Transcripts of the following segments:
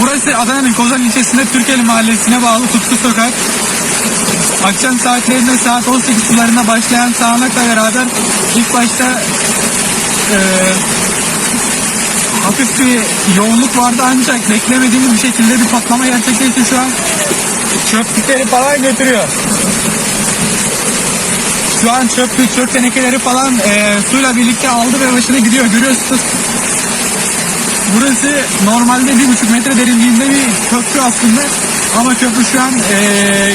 Burası Adana'nın Kozan ilçesinde Türkeli mahallesine bağlı Kutlu Sokak. Akşam saatlerinde saat 18 sularında başlayan sağanakla beraber ilk başta eee hafif bir yoğunluk vardı ancak beklemediğimiz bir şekilde bir patlama gerçekleşti şu an. Çöplükleri falan götürüyor. Şu an çöplük, çöp tenekeleri falan eee, suyla birlikte aldı ve başına gidiyor. Görüyorsunuz. Burası normalde bir buçuk metre derinliğinde bir köprü aslında. Ama köprü şu an eee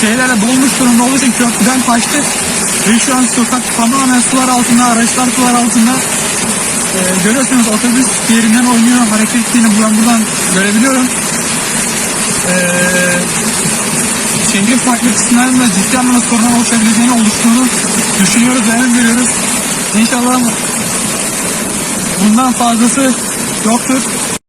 şeylerle dolmuş durumda olduğu için köprüden taştı. Ve şu an sokak tamamen sular altında, araçlar sular altında. Eee, görüyorsunuz otobüs yerinden oynuyor, hareket ettiğini buradan, buradan görebiliyorum. Eee şehrin farklı kısımlarında ciddi anlamda sorun oluşabileceğini oluştuğunu düşünüyoruz ve. İnşallah bundan fazlası adopted.